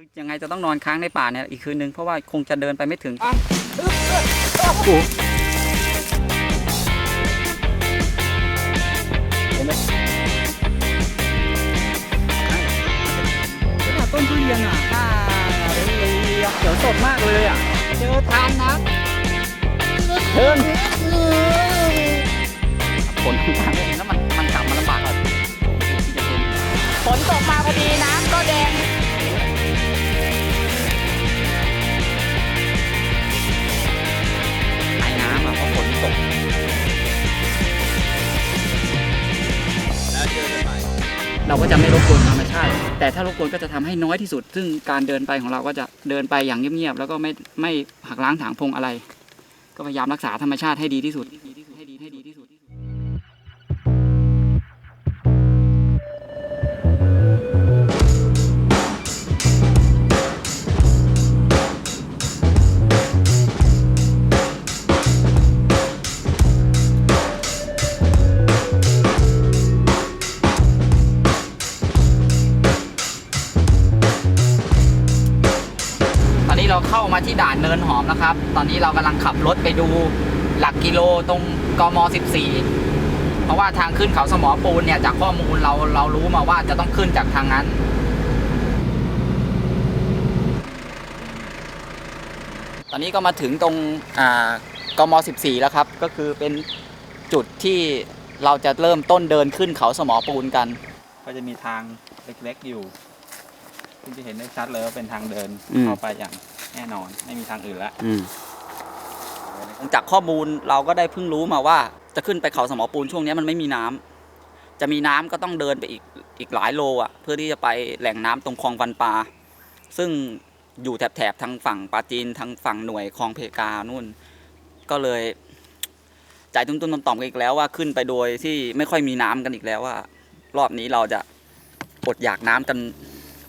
คือยังไงจะต้องนอนค้างในป่าเนี่ยอีกคืนนึงเพราะว่าคงจะเดินไปไม่ถึงอะโอ้โหเห็นไหมอะต้นทุเรียนอะอ่าเลยเขียวสดมากเลยอะ เจอทานนะเชิญฝนที่ทางแล้วมันมันกลับมาลำบากอะที่จะเป็นฝนตกมาพอดีน้ำก็แดง ตก แล้วเจอกันใหม่ เราก็จะไม่รบกวนธรรมชาติ แต่ถ้ารบกวนก็จะทำให้น้อยที่สุด ซึ่งการเดินไปของเราก็จะเดินไปอย่างเงียบๆ แล้วก็ไม่ไม่หักล้างถางพงอะไร ก็พยายามรักษาธรรมชาติให้ดีที่สุด เราเข้ามาที่ด่านเนินหอมนะครับ ตอนนี้เรากำลังขับรถไปดูหลักกิโลตรงกม 14 เพราะว่าทางขึ้นเขาสมอปูนเนี่ยจากข้อมูลเราเรารู้มาว่าจะต้องขึ้นจากทางนั้นตอนนี้ก็มาถึงตรงกม 14 แล้วครับ ก็คือเป็นจุดที่เราจะเริ่มต้นเดินขึ้นเขาสมอปูนกัน ก็จะมีทางเล็กๆอยู่ ซึ่งจะเห็นได้ชัดเลยว่าเป็นทางเดินอืม เข้าไปอย่างแน่นอนไม่มีทางอื่นละจากข้อมูลเราก็ได้เพิ่งรู้มาว่า จะขึ้นไปเขาสมอปูนช่วงนี้มันไม่มีน้ำจะมีน้ำก็ต้องเดินไปอีกอีกหลายโลอะ เพื่อที่จะไปแหล่งน้ำตรงคลองฟันปลาซึ่งอยู่แถบๆทางฝั่งปาจีนทางฝั่งหน่วยคลองเพกานู่น ก็เลย ใจตุ้มๆต่อมๆกันอีกแล้วว่าขึ้นไปโดยที่ไม่ค่อยมีน้ำกันอีกแล้วว่า รอบนี้เราจะอดอยากน้ำกัน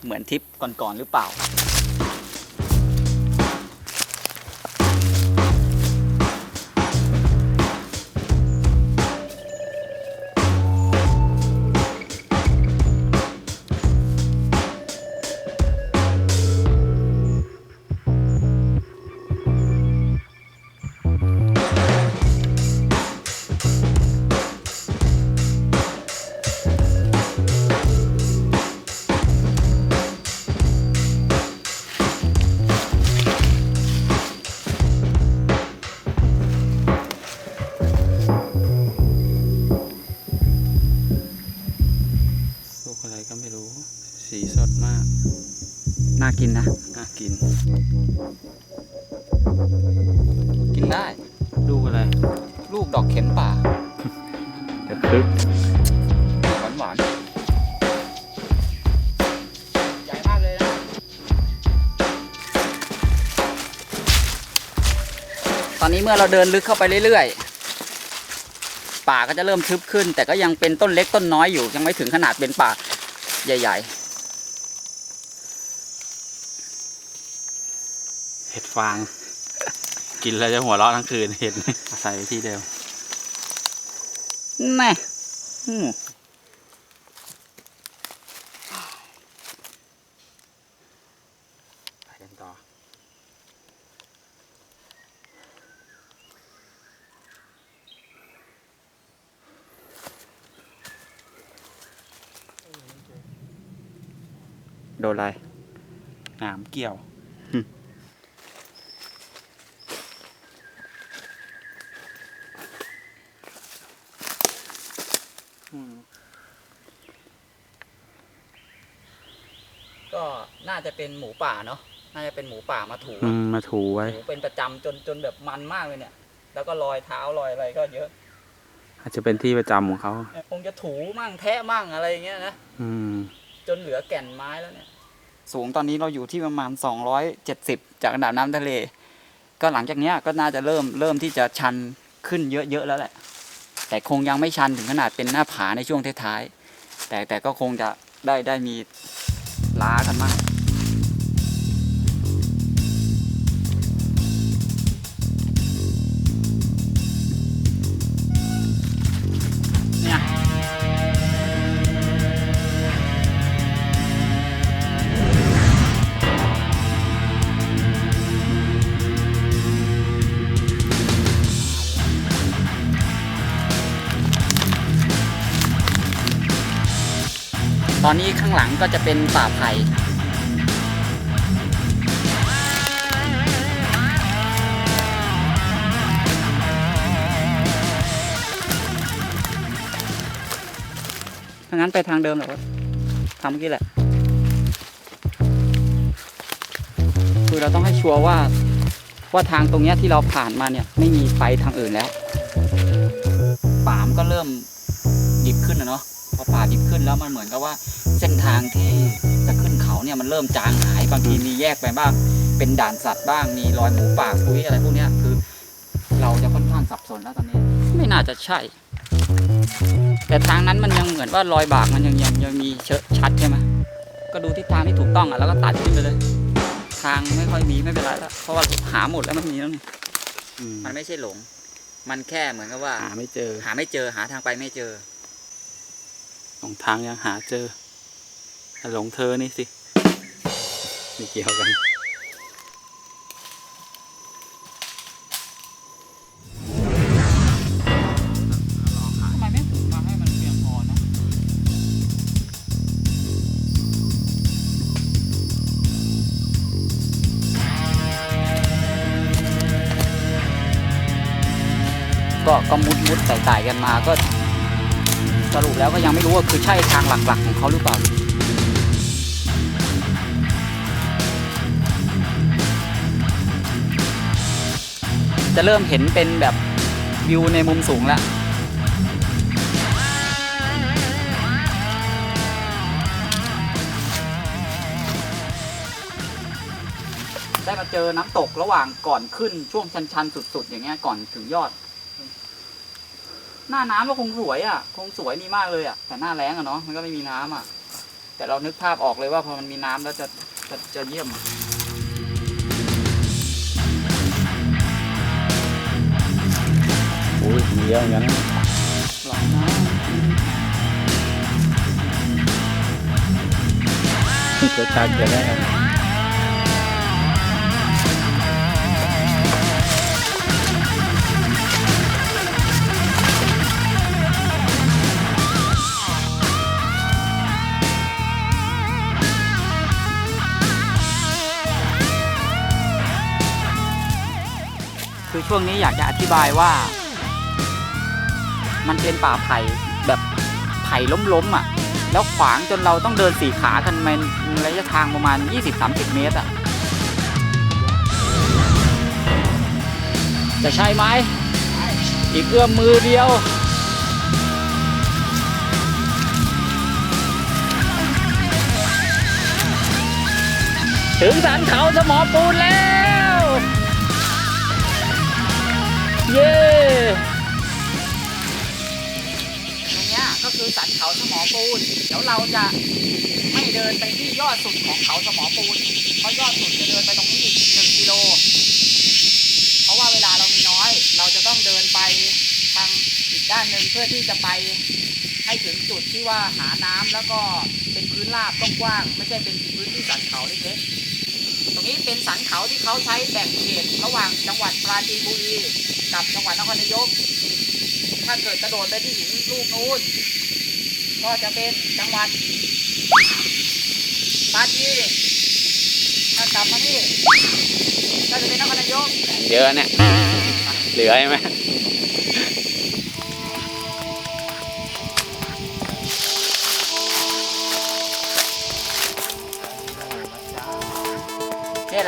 เหมือนทริปก่อนๆหรือเปล่า ลูกดอกเข็มป่ากระทึกหวานหวานใหญ่มากเลยนะ ตอนนี้เมื่อเราเดินลึกเข้าไปเรื่อยๆ ป่าก็จะเริ่มทึบขึ้น แต่ก็ยังเป็นต้นเล็กต้นน้อยอยู่ ยังไม่ถึงขนาดเป็นป่าใหญ่เห็ดฟาง กินแล้วจะหัวเราะทั้งคืนเห็ดอาศัยอยู่ที่เดิมๆแน่อืมไปกันต่อ โดนอะไรหนามเกี่ยว ก็น่าจะ เป็นหมูป่าเนาะน่าจะเป็นหมูป่ามาถูอืมมาถูไว้ ถูเป็นประจำจนจนแบบมันมากเลยเนี่ย แล้วก็รอยเท้ารอยอะไรก็เยอะอาจจะเป็นที่ประจำของเขาคงจะถูมั่งแทะมั่งอะไรอย่างเงี้ยนะ อืม จนเหลือแก่นไม้แล้วเนี่ย สูงตอนนี้เราอยู่ที่ประมาณ 270 จากระดับน้ำทะเล ก็หลังจากเนี้ยก็น่าจะเริ่มเริ่มที่จะชันขึ้นเยอะๆแล้วแหละ แต่คงยังไม่ชันถึงขนาดเป็นหน้าผาในช่วงท้ายๆแต่แต่ก็คงจะได้ได้มีล้ากันมาก อนนี้ข้างหลังก็จะเป็นป่าไผ่ถ้างั้นไปทางเดิมเหรอวะทางเมื่อกี้แหละ คือเราต้องให้ชัวร์ว่าว่าทางตรงนี้ที่เราผ่านมาเนี่ย ไม่มีไฟทางอื่นแล้วป่ามนก็เริ่มดิบขึ้นนะเนาะ พอป่าดิบขึ้นแล้วมันเหมือนกับว่าเส้นทางที่จะขึ้นเขาเนี่ยมันเริ่มจางหายบางทีมีแยกไปบ้าง เป็นด่านสัตว์บ้างมีรอยหมูป่าคุยอะไรพวกเนี้ยคือ เราจะค่อนข้างสับสนแล้วตอนนี้ ไม่น่าจะใช่ แต่ทางนั้นมันยังเหมือนว่ารอยบากมันยังยังยังมีเชอะชัดใช่ไหมก็ดูทิศทางที่ถูกต้องอะแล้วก็ตัดขึ้นไปเลย ทางไม่ค่อยมีไม่เป็นไรแล้วเพราะว่าหาหมดแล้วมันมีแล้วนี่อืมมันไม่ใช่หลง มันแค่เหมือนกับว่า หาไม่เจอ หาไม่เจอหาทางไปไม่เจอ หลงทางยังหาเจอแต่หลงเธอนี่สิไม่เกี่ยวกันทำไมไม่ถึงมาให้มันเพียงพอนะก็ก็มุดมุดไต่ไต่กันมาก็ สรุปแล้วก็ยังไม่รู้ว่าคือใช่ทางหลักๆของเขาหรือเปล่าจะเริ่มเห็นเป็นแบบวิวในมุมสูงแล้วได้มาเจอน้ำตกระหว่างก่อนขึ้นช่วงชันๆ สุด ๆ อย่างเงี้ยก่อนถึงยอด หน้าน้ำก็คงสวยอะ คงสวยนี่มากเลยอะ แต่หน้าแล้งอะเนาะมันก็ไม่มีน้ำอะ แต่เรานึกภาพออกเลยว่าพอมันมีน้ำแล้วจะจะจะเยี่ยมโอ้ยมีเยอะเหมือนกันนะหลายน้เกิดการเกิดได้ครับ ช่วงนี้อยากจะอธิบายว่า มันเป็นป่าไผ่แบบไผ่ล้มๆอะ แล้วขวางจนเราต้องเดินสี่ขากันมันระยะทางประมาณ 20-30 เมตรอะ จะใช่ไหม อีกเอื้อมมือเดียวถึงสันเขาสมอปูนแล้ว เย้ตรงเนี้ยก็คือสันเขาสมอปูน เดี๋ยวเราจะไม่เดินไปที่ยอดสุดของเขาสมอปูน เพราะยอดสุดจะเดินไปตรงนี้อีกหนึ่งกิโล เพราะว่าเวลาเรามีน้อย เราจะต้องเดินไปทางอีกด้านหนึ่งเพื่อที่จะไปให้ถึงจุดที่ว่าหาน้ำแล้วก็เป็นพื้นราบกว้างๆไม่ใช่เป็นพื้นที่สันเขาเล็กๆ ตรงนี้เป็นสันเขาที่เขาใช้แบ่งเขตระหว่างจังหวัดปราจีนบุรีกับจังหวัดนครนายก ถ้าเกิดกระโดดไปที่หินลูกนู้นก็จะเป็นจังหวัดปราจีนถ้ากลับมานี่ก็จะเป็นนครนายกเยอะเนี่ยเหลือใช่ไหม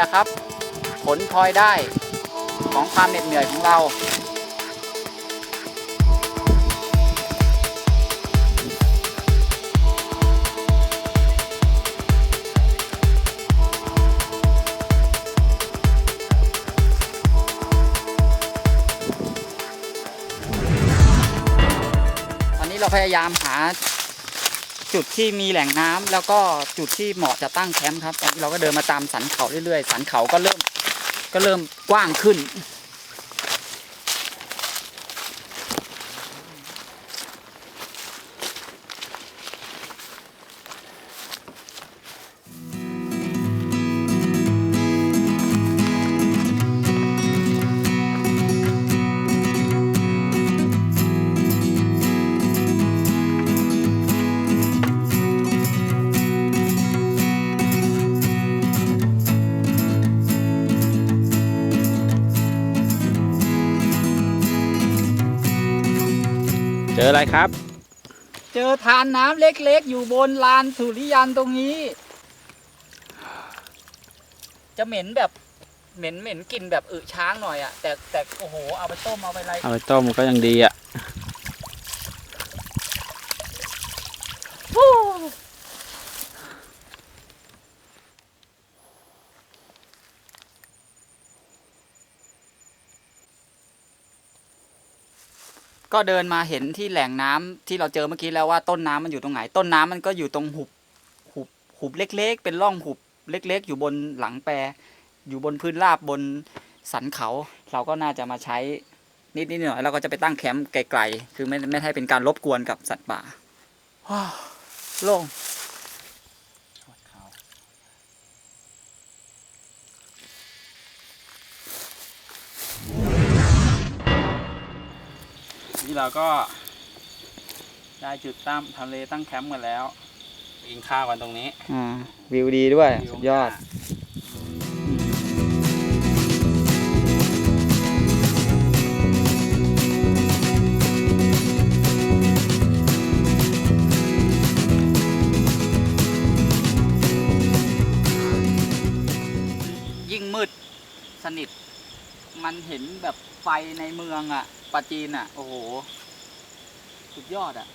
ละครับ ผลพลอยได้ของความเหน็ดเหนื่อยของเรา ตอนนี้เราพยายามหา จุดที่มีแหล่งน้ำแล้วก็จุดที่เหมาะจะตั้งแคมป์ครับตอนนี้เราก็เดินมาตามสันเขาเรื่อยๆ สันเขาก็เริ่มก็เริ่มกว้างขึ้น ออะไรครับ เจอทานน้ำเล็กๆ อยู่บนลานสุริยันตรงนี้ จะเหม็นแบบเหม็นเหม็นกลิ่นแบบอึช้างหน่อยอะแต่แต่โอ้โหเอาไปต้มเอาไปอะไรเอาไปต้มก็ยังดีอะ ก็เดินมาเห็นที่แหล่งน้ำที่เราเจอเมื่อกี้แล้วว่าต้นน้ำมันอยู่ตรงไหน ต้นน้ำมันก็อยู่ตรงหุบหุบหุบเล็ก ๆ เป็นร่องหุบเล็ก ๆ อยู่บนหลังแปร อยู่บนพื้นราบบนสันเขา เราก็น่าจะมาใช้นิดนิดหน่อยเราก็จะไปตั้งแคมป์ไกลๆ คือไม่ไม่ให้เป็นการรบกวนกับสัตว์ป่าว้าวโล่ง เราก็ ได้จุดตั้งทำเลตั้งแคมป์กันแล้วกินข้าวกันตรงนี้ อ่า วิวดีด้วยวิวสุดยอด ยิ่งมืดสนิท มันเห็นแบบไฟในเมืองอะ ปลาจีนอะ โอ้โห สุดยอดอะ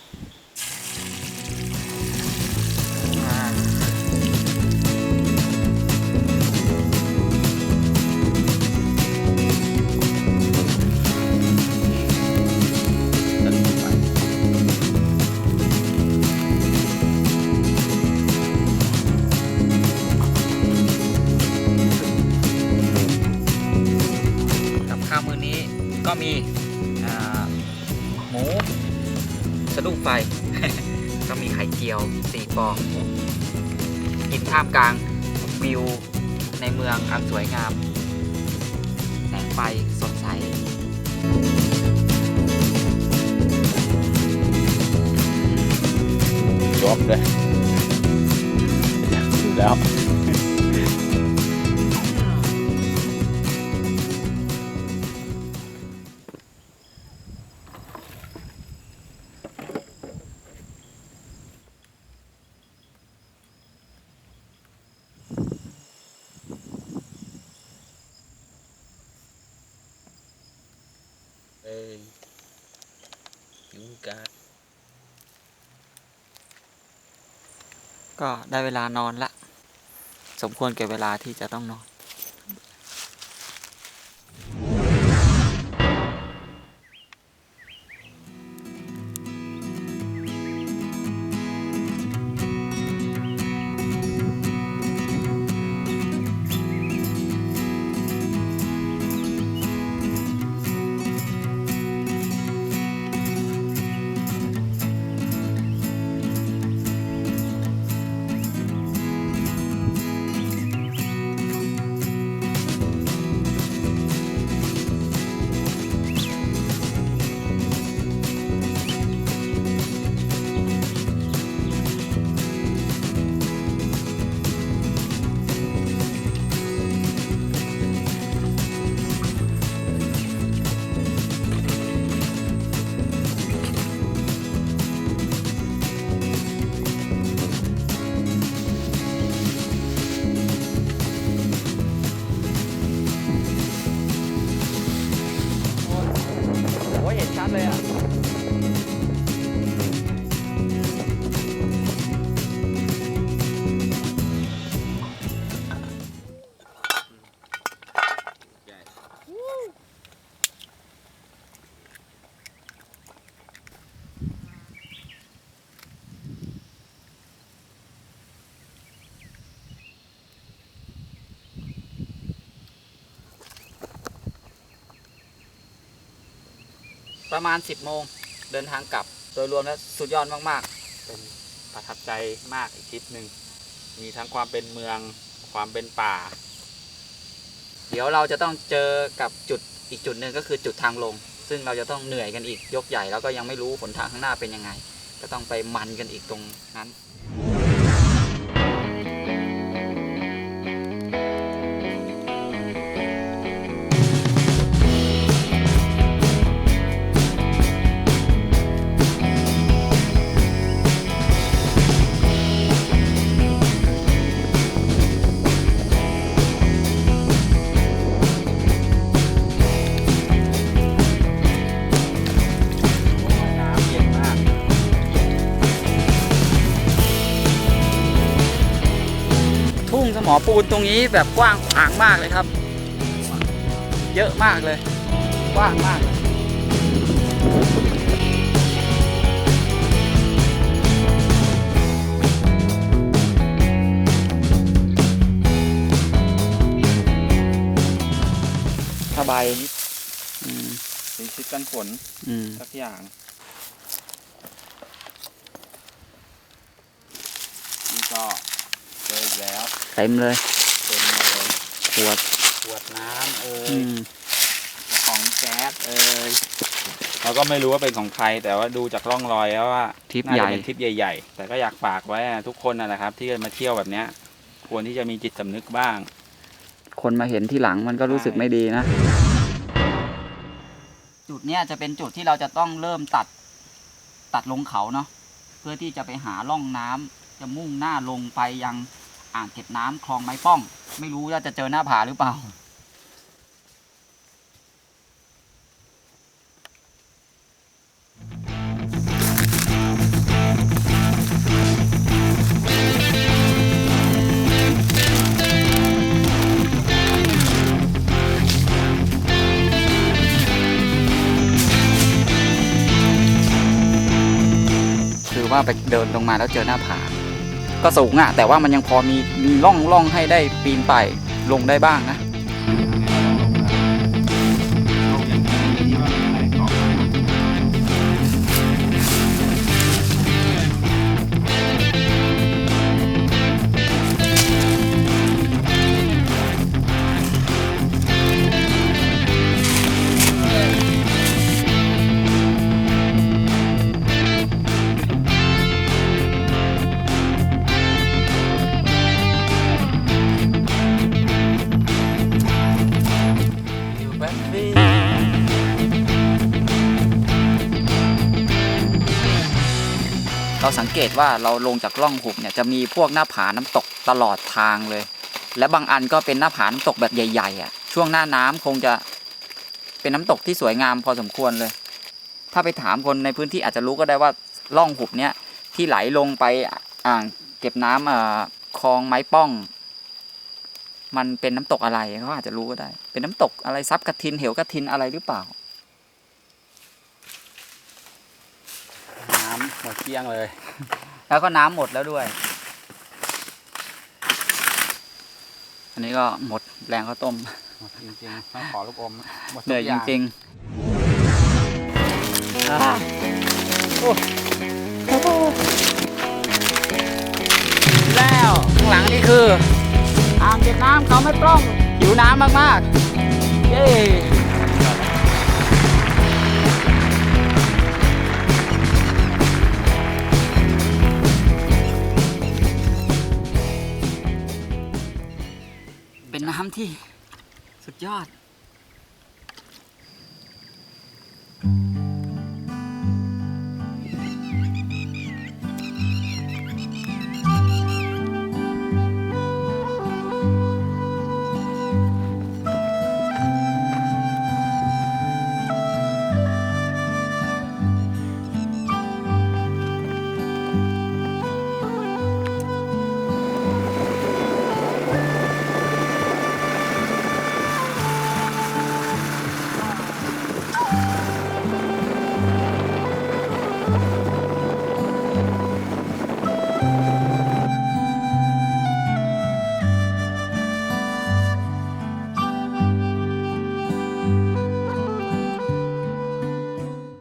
ก็มีไข่เจียวสี่ฟอง กินท่ามกลางวิวในเมืองอันสวยงามแสงไฟสดใสจบเลยดูแล้ว เอ้ยยุงกัดก็ได้เวลานอนละ สมควรแก่เวลาที่จะต้องนอน อ้ย ประมาณ 10 โมงเดินทางกลับ โดยรวมแล้วสุดยอดมากๆ เป็นประทับใจมากอีกทริปหนึ่ง มีทั้งความเป็นเมืองความเป็นป่า เดี๋ยวเราจะต้องเจอกับจุดอีกจุดหนึ่งก็คือจุดทางลง ซึ่งเราจะต้องเหนื่อยกันอีกยกใหญ่แล้วก็ยังไม่รู้ผลทางข้างหน้าเป็นยังไง ก็ต้องไปมันกันอีกตรงนั้น มอปูนตรงนี้แบบกว้างขวางมากเลยครับ เยอะมากเลย กว้างมากเลยผ้าใบนิดอืมสีชิดกันฝนอืม สักอย่างนี่ก็เจออีก แล้วเต็มเลยเต็มเลยขวดขวดน้ำเอ่อืยมของแก๊สเอ่ยเราก็ไม่รู้ว่าเป็นของใคร แต่ว่าดูจากร่องรอยแล้วว่าทริปน่าใหจะญ่เป็นทริปใหญ่ ๆ แต่ก็อยากฝากไว้อะทุกคนนะนะครับ ที่จะมาเที่ยวแบบเนี้ย ควรที่จะมีจิตสำนึกบ้าง คนมาเห็นที่หลังมันก็รู้สึกไม่ดีนะ จุดเนี้ยจะเป็นจุดที่เราจะต้องเริ่มตัดตัดลงเขาเนาะเพื่อที่จะไปหาร่องน้ำจะมุ่งหน้าลงไปยัง อ่างเก็บน้ำคลองไม้ป้อง ไม่รู้ว่าจะเจอหน้าผาหรือเปล่า คือว่าไปเดินลงมาแล้วเจอหน้าผา ก็สูงอะแต่ว่ามันยังพอมีมีร่องร่องให้ได้ปีนไปลงได้บ้างนะ เราสังเกตว่าเราลงจากล่องหุบเนี่ยจะมีพวกหน้าผาน้ำตกตลอดทางเลย และบางอันก็เป็นหน้าผาน้ำตกแบบใหญ่ๆอะช่วงหน้าน้ำคงจะเป็นน้ำตกที่สวยงามพอสมควรเลย ถ้าไปถามคนในพื้นที่อาจจะรู้ก็ได้ว่าล่องหุบเนี้ยที่ไหลลงไปอ่างเก็บน้ำอ่าคลองไม้ป้อง มันเป็นน้ำตกอะไรเขาอาจจะรู้ก็ได้ เป็นน้ำตกอะไรซับกระทินเหวกระทินอะไรหรือเปล่า น้ำ หมดเกลี้ยงเลย แล้วก็น้ำหมดแล้วด้วย อันนี้ก็หมดแรงข้าวต้ม หมดจริงๆต้องขอลูกอมหมดทุกเหนื่อยจางริงๆอ่าโอ้แล้วข้างหลังนี่คืออ่างเก็บน้ำเขาไม่ปล้องหิวน้ำมากๆ เย้ ที่สุดยอด